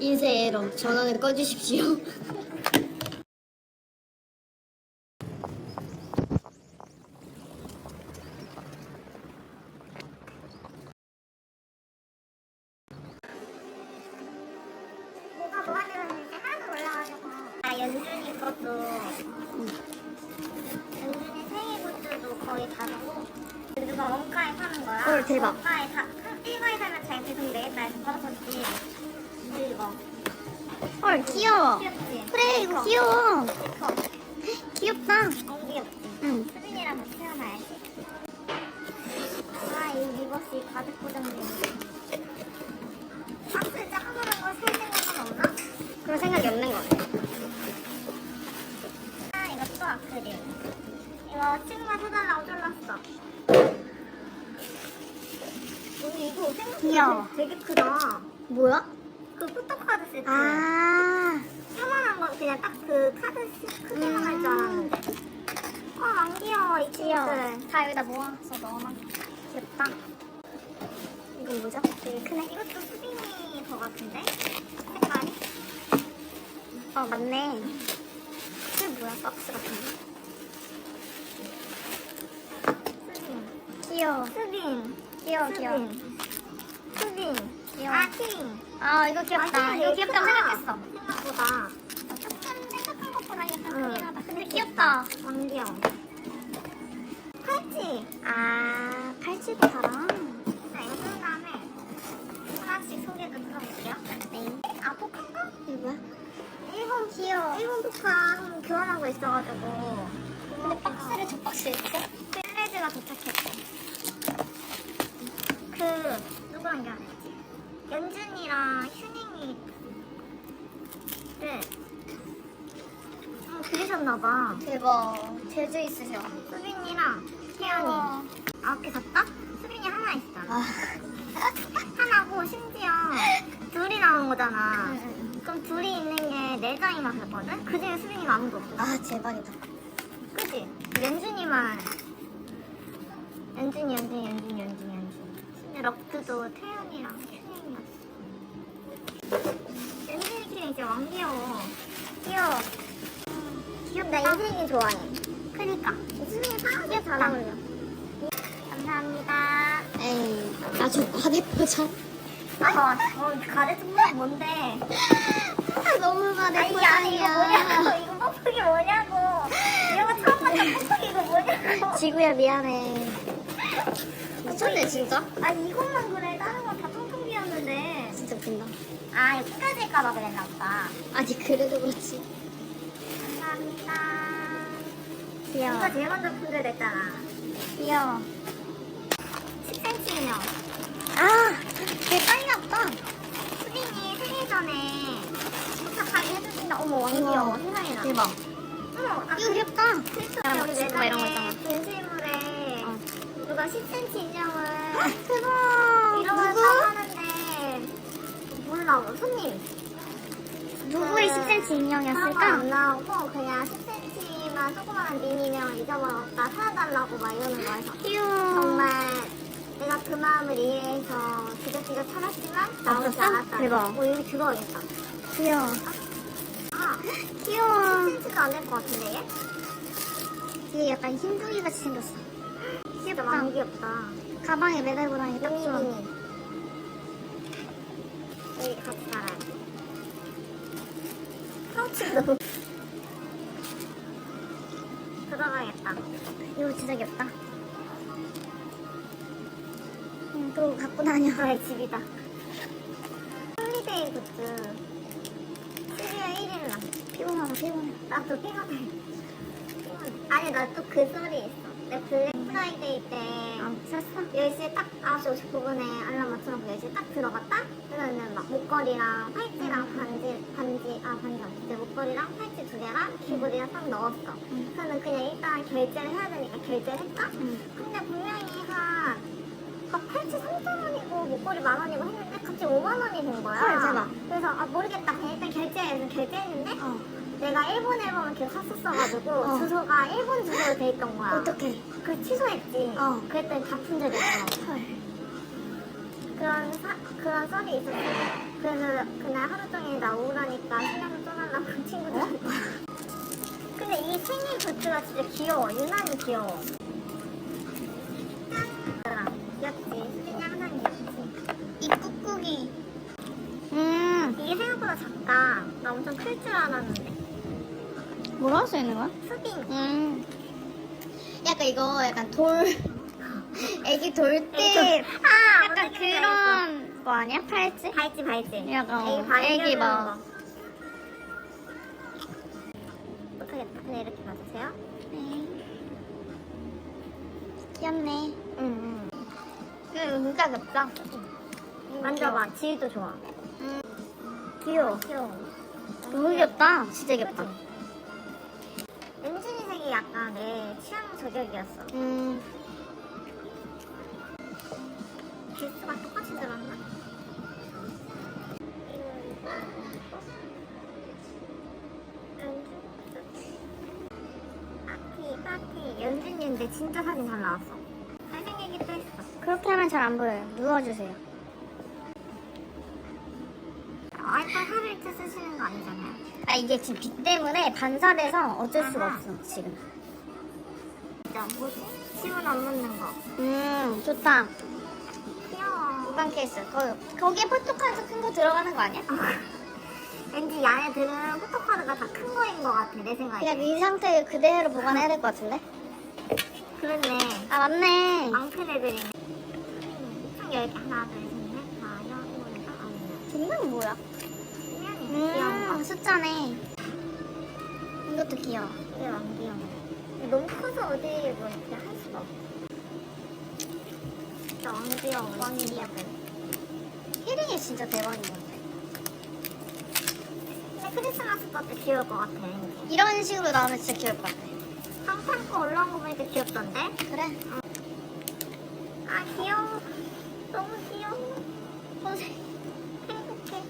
인쇄 에러 전원을 꺼주십시오. 귀여워. 그래 이거 귀여워. 이거 귀엽다. 너무 귀엽지? 응. 수빈이랑 같이 태어나야지 아 이 리버시 가득 포장돼 박스 작은 거살 생각은 없나? 그럴 생각이 없는 거 같아. 아 이것도 아크릴 이거 친구가 사달라고 졸랐어 여기 이거 귀여워. 생각보다 되게 크다 뭐야? 그 포토카드 세트 아. 요만한 건 그냥 딱 그 카드 시- 크기만 할 줄 알았는데 아, 안 귀여워 이 친구들 다 여기다 모아서 넣어놔. 귀엽다 이건 뭐죠? 되게 크네 이것도 수빈이 더 같은데 색깔이 어 맞네. 그게 뭐야 박스 같은 거? 수빈 귀여워. 수빈 귀여워 귀여워. 수빈 수빈 귀여워. 아팅 아 이거 귀엽다. 아, 이거 귀엽다고 크다. 생각했어. 생각보다 조금 생각한 것보다 약간 응. 크긴 하다. 근데 귀엽다. 안 귀여워 팔찌 아 팔찌도 달아. 자산 다음에 하나씩 소개도 들어볼게요 네. 아 포카인가? 이거 뭐야? 일본 귀여워 일본 포카 교환하고 있어가지고 근데 박스를 저 박스에 있어? 셀레즈가 도착했대 그 누구랑 교환했지? 연준이랑 휴닝이 를 음, 그리셨나봐 대박. 재주 있으셔. 수빈이랑 태연이 아홉 개 샀다? 수빈이 하나 있어 아. 하나고 심지어 둘이 나온 거잖아. 그럼 둘이 있는 게 네 장이나 됐거든? 그 중에 수빈이가 아무도 없어 아 대박이다. 그치? 연준이만 연준이 연준이 연준이 연준이 연준이 근데 럭드도 태연이랑 큐닝이었어 연준 이 큐닝 진짜 왕귀여워 귀여워 귀엽다 나 인생이 좋아해 그니까 수빈이 사랑에 잘 어울려 감사합니다 에이 아주 과대 포장. 아, 어, 가래트 뭔데? 너무 과대 아니, 아니, 이거 뭐냐고. 이거 뻑뻑이 뭐냐고. 이런 거 처음 봤다, 뻑뻑이 이거 뭐냐고. 지구야 미안해. 미쳤네 진짜. 아니, 이것만 그래. 다른 건 다 통통 비었는데. 진짜 웃긴다. 아, 이거 찢어질까봐 그랬나 보다. 아니 그래도 그렇지. 감사합니다. 귀여워. 이거 제일 먼저 분배됐잖아. 귀여워. 10cm 인형. 아 되게 빨리 왔다. 수빈이 생일 전에 도착하게 해주신다. 어머, 왕귀여워. 우와. 세상에 나. 대박. 어머, 아, 이거 귀엽다. 여기 친구가 이런 거 있잖아. 분실물에 어. 누가 10cm 인형을 대박. 이런 걸 누구? 사가는데 몰라 손님 누구의 그 10cm 사람 인형이었을까? 안 나오고 그냥 10cm만 조그마한 미니면 잊어먹었다 사달라고 막 이러는 거여서 귀여워. 정말 내가 그 마음을 이해해서 지긋지긋 참았지만 나오지 없었어? 않았다 대박. 어 여기 들어오겠다 귀여워. 아 귀여워. 10cm도 안 될 것 같은데 얘? 되게 약간 흰둥이 같이 생겼어. 진짜 많이 귀엽다 가방에 매달고 다니기 딱 미니 좋아. 미니 같이 살아야 돼 파우치도 들어가야겠다 이거 진짜 귀엽다. 응, 또 갖고 다녀. 저의 집이다. 홀리데이 굿즈. 12월 1일 날. 피곤하다, 피곤해. 나도 피곤해. 피곤해. 아니, 나 또그 썰이 있어. 내 블랙 프라이데이 때 아, 샀어? 10시에 딱 9시 59분에 알람 맞춰놓고 10시에 딱 들어갔다? 그러면 막 목걸이랑 팔찌랑 반지, 반지, 아, 반지 아니지. 내 목걸이랑 팔찌 두 개랑 귀걸이랑 딱 넣었어. 응. 그러면 그냥 일단 결제를 해야 되니까 결제를 했다? 응. 근데 분명히 한, 막 팔찌 3,000원이고 목걸이 만 원이고 했는데 갑자기 5만 원이 된 거야. 헐, 대박. 그래서 아 모르겠다. 그냥 일단 결제해서 결제했는데 어. 내가 일본 앨범을 계속 샀었어가지고 어. 주소가 일본 주소로 돼 있던 거야. 어떡해. 그 취소했지. 어. 그랬더니 다 품절됐어. 헐. 그런 사, 그런 썰이 있었어. 그래서 그날 하루 종일 나 우울하니까 신랑을 떠나려고 친구들한테. 근데 이 생일 굿즈가 진짜 귀여워. 유난히 귀여워. 이게 생각보다 작다. 나 엄청 클 줄 알았는데. 할수 있는 거야? 수빈. 음. 약간 이거 약간 돌, 애기 돌 때 아, 약간. 그런 거 아니야? 팔찌? 발찌 발찌. 약간 애기 어, 애기 막. 거. 못하겠다. 그냥 이렇게 봐주세요. 네. 귀엽네. 응, 그 진짜 귀엽다. 응. 만져봐. 질도 좋아. 음. 귀여워. 귀여워. 너무 귀엽다. 진짜 귀엽다. 엔진이 색이 약간 내 취향 저격이었어. 음. 개수가 똑같이 들었나? 파티 파티 연준이인데 진짜 사진 잘 나왔어. 잘생기기도 했어. 그렇게 하면 잘 안 보여요. 누워주세요. 이게 지금 빛 때문에 반사돼서 어쩔 수가 아하. 없어 지금. 진짜 뭐지? 안 묻는 거. 음 좋다. 귀여워. 무광 케이스. 거, 거기에 포토카드 큰 거 들어가는 거 아니야? 왠지 이 안에 들은 포토카드가 다 큰 거인 것 같아 내 생각에. 그냥 이 상태 그대로 보관해야 될 것 같은데? 그렇네. 아 맞네. 앙패들이네. 총 10개 하나 둘셋넷 다 여섯 일곱 아홉 뒷면 뭐야? 귀여운 거. 음 숫자네. 이것도 귀여워. 이게 안 귀여워. 너무 커서 어디 뭐 이렇게 할 수가 없어. 진짜 안 귀여워. 왕이야. 헤링이 진짜 대박인 것 같아. 근데 크리스마스 것도 귀여울 것 같아. 이런 식으로 나오면 진짜 귀여울 것 같아. 한판 거 올라온 거 보니까 귀엽던데? 그래? 아 귀여워. 너무 귀여워. 선생. 행복해.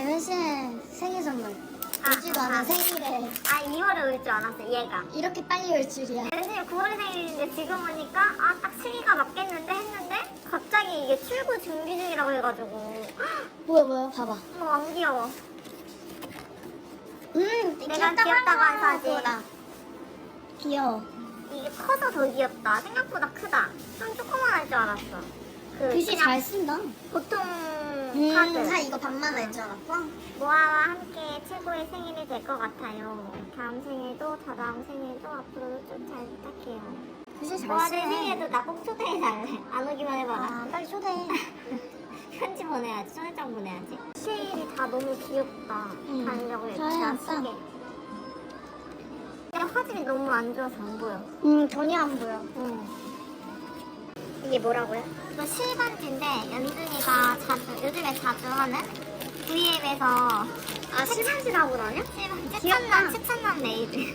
재현 씨의 생일 선물. 아, 오지도 아. 않은 생일에 아 2월에 올 줄 알았어 얘가. 이렇게 빨리 올 줄이야. 연준이 9월 생일인데 지금 오니까 아 딱 시기가 맞겠는데 했는데 갑자기 이게 출구 준비 중이라고 해가지고 뭐야 뭐야 봐봐. 뭐안 귀여워. 음 내가 귀엽다고 한 사진. 귀여워. 이게 커서 더 귀엽다. 생각보다 크다. 좀 조그만할 줄 알았어. 그 글씨 그냥 잘 쓴다. 보통 음, 카드. 사 이거 반만 할줄 알았어? 모아와 함께 최고의 생일이 될 것 같아요. 다음 생일도 다다음 생일도 앞으로도 좀 잘 부탁해요. 글씨 잘 모아들 쓰네. 생일에도 나 꼭 초대해달래. 안 오기만 해봐라. 아, 빨리 초대해. 편지 보내야지. 초대장 보내야지. 쉐일이 다 너무 귀엽다. 응. 달려고 이렇게 잘해놨어. 야시게. 근데 화질이 너무 안 좋아서 안 보여. 음, 전혀 안 보여. 응. 이게 뭐라고요? 이거 실반지인데 연준이가 자주 요즘에 자주 하는 V앱에서 아, 실반지라고 그러냐? 실반지 귀엽다. 추천남 추천남 네일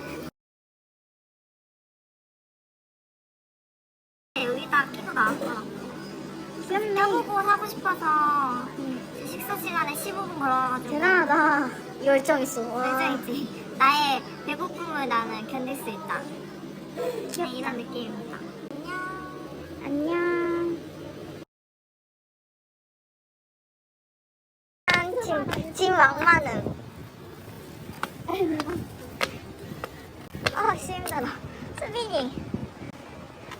여기다 끼고 나왔어 귀엽네. 껴보고 사고 싶어서 식사 시간에 15분 걸어가지고 대단하다. 열정 있어. 와. 열정이지 나의 배고픔을 나는 견딜 수 있다 그냥 이런 느낌입니다 안녕 안녕. 지금, 왕만음. 아, 씨 힘들어. 수빈이.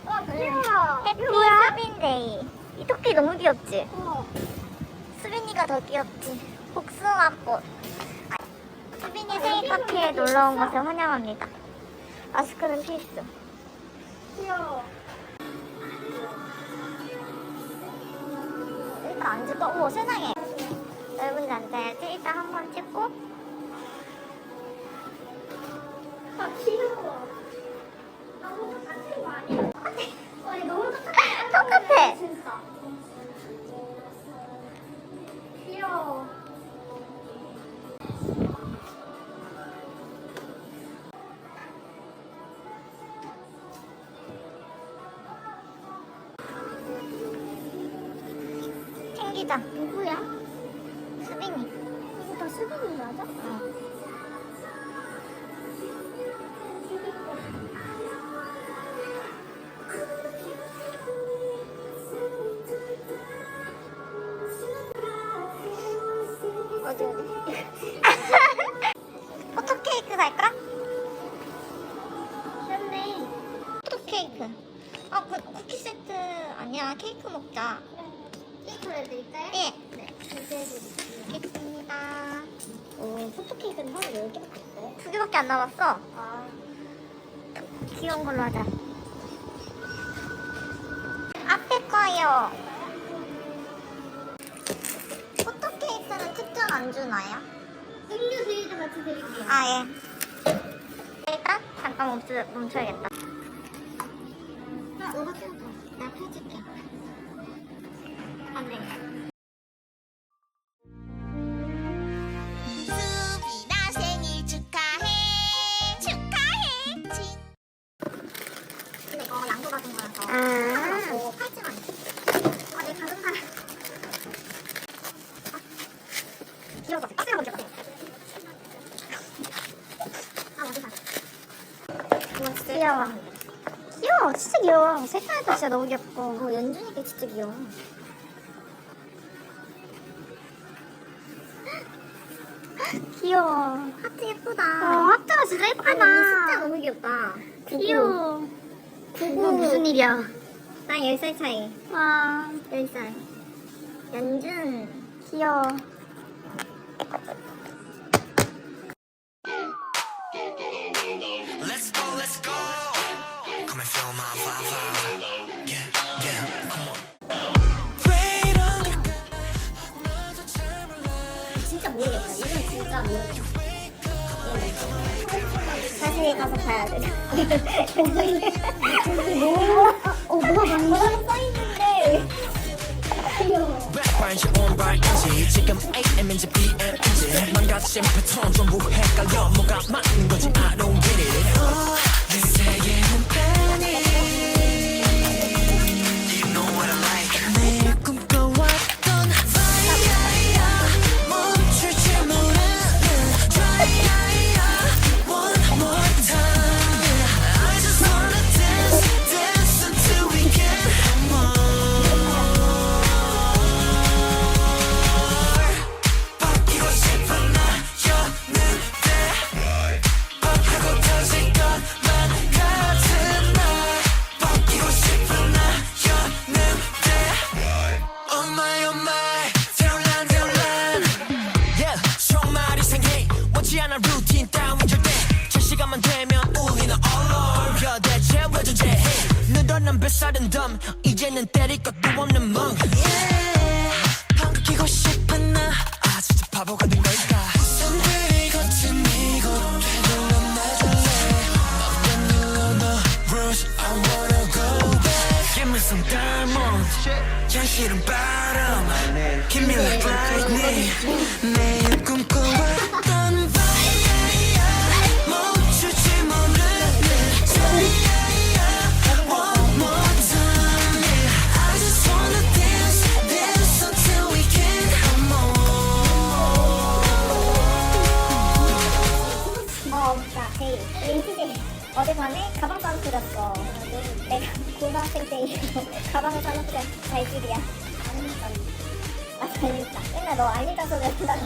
와, 귀여워. 해피 수빈데이. 이 토끼 너무 귀엽지? 수빈이가 더 귀엽지? 복숭아꽃. 아, 수빈이 생일 파티에 놀러 온 것을 환영합니다. 마스크는 필수. 귀여워. 일단 앉을까? 어머, 세상에. 여러분들 앉아야지. 일단 한 번 찍고. 아, 귀여워. 너무 똑같은 거 아니야? 아니, 너무 똑같아. 똑같아. 진짜. 귀여워. 챙기자. 수빈이 맞아? 토마토 케이크 갈까? 좋네. 포토케이크. 아, 그 쿠키 세트 아니야. 케이크 먹자. 케이크를 해드릴까요? 예. 네. 이제 해드릴게요. 알겠습니다. 오, 포토케이크는 하나 10개밖에 없어요? 두 개밖에 안 남았어. 아, 귀여운 걸로 하자. 앞에 거요. 포토 케이크는 특전 안 주나요? 음료 드리도 같이 드릴게요. 아, 예. 일단 잠깐 멈추, 멈춰야겠다. 나 음악 해봐. 나 펴줄게. 진짜 너무 귀엽고. 어, 연준이게 진짜 귀여워. 귀여워. 하트 예쁘다. 어, 하트가 진짜 예쁘다. 아니, 진짜 너무 귀엽다. 귀여워. 구구. 무슨 일이야? 난 10살 차이. 와, 10살. 연준. 귀여워. 가서 봐야 돼. 저기 너무, 어, 뭐가. 귀여워. PM인지 망가진 패턴 전부 바람 Give me like lightning 매일 꿈꿔왔던 어, 어젯밤에 가방 싸움 들었어. 내가 고등학생 때 가방을 싸놓고 잘 줄이야. 맨날 너 알리다 소리 한다고.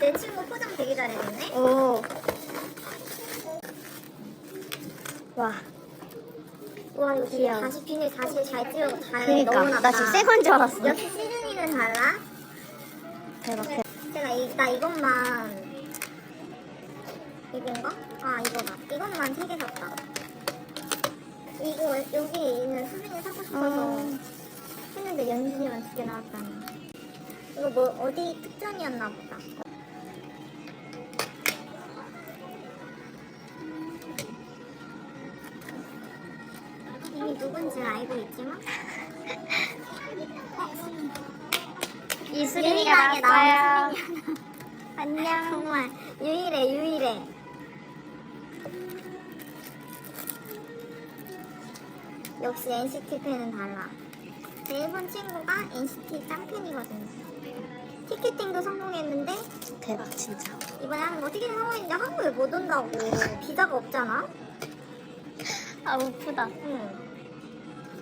내 친구 포장 되게 잘해줬네. 오. 와, 와 이거 귀여워. 다시 비닐 다시 잘 찌우고 잘 그니까. 넣어놨다. 나 지금 새건 줄 알았어. 역시 시즈니는 달라. 대박. 대박. 제가 이, 나 이것만 이건가? 아 이거다. 이것만 세 개 샀다. 이거 여기 있는 수빈이 사고 싶어서 음. 했는데 연준이만 두 개 나왔다니. 이거 뭐 어디 특전이었나 보다. 이미 누군지 알고 있지만 이수린이가 유일하게 나왔어요. 나온 수빈이 하나. 안녕. 정말 유일해 유일해. 역시 NCT 팬은 달라. 제 일본 친구가 NCT 짱팬이거든요. 티켓팅도 성공했는데 대박 진짜. 이번에 하는 거 티켓팅 성공했는데 한국에 못 온다고 비자가 없잖아. 아 우프다. 응.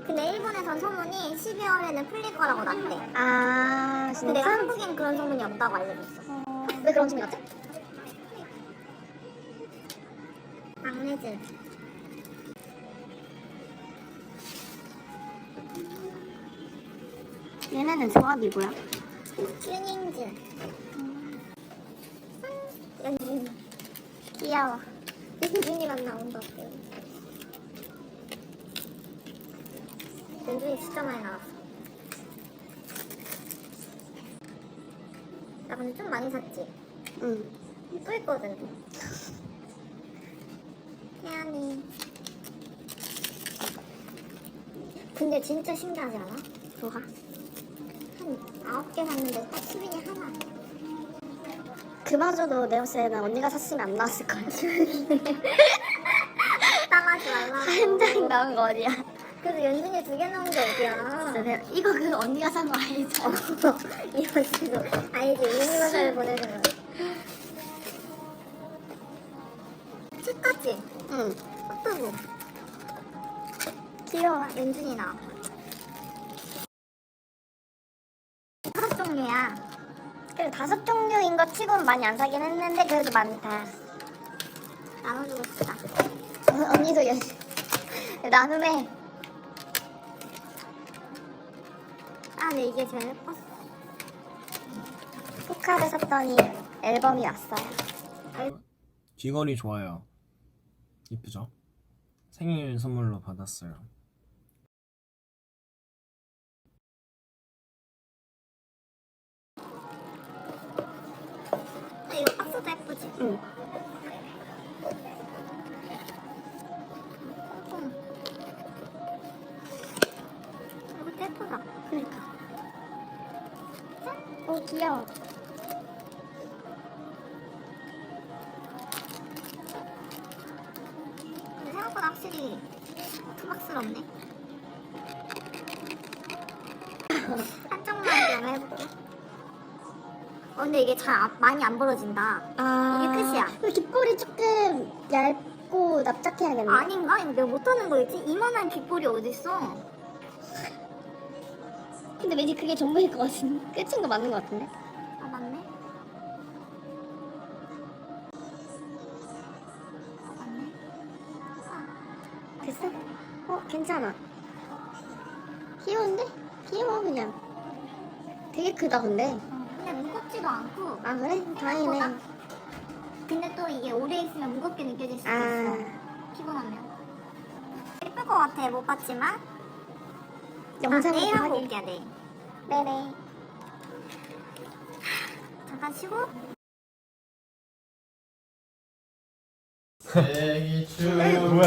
근데 일본에선 소문이 12월에는 풀릴 거라고 났대. 아 근데 한국엔 그런 소문이 없다고 알려줬어. 왜 그런 소리 났지? 막내즈. 얘네는 조합이 뭐야? 튜닝즈. 연준. 귀여워. 연준이만 나온다고. 연준이 진짜 많이 나왔어. 나 근데 좀 많이 샀지? 응. 또 있거든. 태연이. 근데 진짜 신기하지 않아? 뭐가? 개 샀는데 딱 수빈이 하나. 그마저도 네오스에는 언니가 샀으면 안 나왔을 거야. 땅하지 말라고. 한 장이 나온 거 어디야? 그래도 연준이 두개 나온 게 어디야? 진짜 내가 이거 그 언니가 산거 알죠? 이거 지금 알지? 유니버설 보내주는 거. 책까지? 응. 헛두부. 귀여워. 연준이 나. 그래 다섯 종류인 거 치고는 많이 안 사긴 했는데 그래도 많다. 나눠주고 싶다. 어, 언니도 연 나눔해. 아, 근데 이게 제일 예뻤어. 포카를 샀더니 앨범이 왔어요. 귀걸이 좋아요. 이쁘죠? 생일 선물로 받았어요. 응. 그러니까. 오 귀여워. 근데 생각보다 확실히 투박스럽네. 한쪽만 좀 해볼게. 어, 근데 이게 잘 안- 많이 안 벌어진다. 아 이게 끝이야. 그 귓볼이 조금 얇고 납작해야겠네. 아닌가? 이거 내가 못하는 거였지? 이만한 귓볼이 어딨어? 근데 왠지 그게 전부일 것 같은데. 끝인 거 맞는 것 같은데. 아, 맞네. 아, 맞네. 됐어? 어 괜찮아. 귀여운데? 귀여워 그냥. 되게 크다 근데. 어, 근데 무겁지도 않고. 아 그래? 다행이네. 생각보다? 근데 또 이게 오래 있으면 무겁게 느껴질 수도 아. 있어. 피곤하면. 예쁠 것 같아, 못 봤지만. 아, 영상을 내일 하고 보게. 올게요, 내일. 네네. 잠깐 쉬고. 생일 축하합니다.